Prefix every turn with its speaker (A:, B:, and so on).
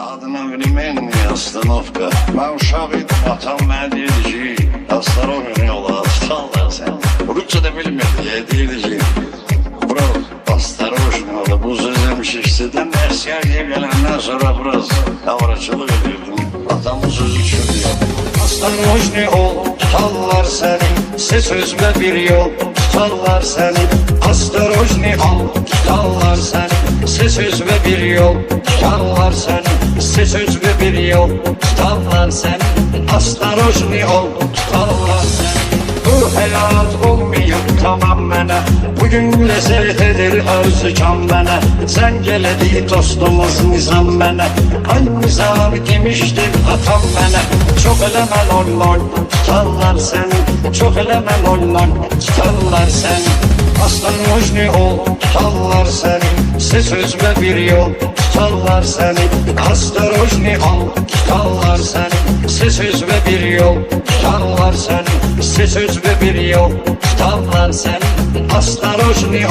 A: Adını bilmeyen Yastanovka Ben uşağıydım atam ben diyeceğim oynuyorlar aslanlar sen. Rusça da bilmedi ya diyeceğim Bravo. Bastar hoşuna bu sözüm şiştiden Esker gibi gelenden sonra biraz Kavracılık ediyordum. Adam bu sözü çürüyor. Aslan hoş ne ol tutarlar seni Sesözle bir yol tutarlar seni. Astar hoş ne ol tutarlar seni Sesözle bir yol seni. Ses özme bir yol, tutarlar seni. Aslan hoşni ol, tutarlar seni. Bu hayat olmuyor tamam mene Bugün lezzet edir arzu can bana. Sen gele değil dostumuz nizam bana. Ay nizam demişti atam bana. Çok eleme lol lol tutarlar seni Çok eleme lol lol tutarlar seni Aslan mujni ol tutarlar seni Ses özme bir yol tutarlar seni. Mujni ol tutarlar seni. Ses özme bir yol tutarlar seni. Ses özme bir yol tutarlar seni. Tutarlar seni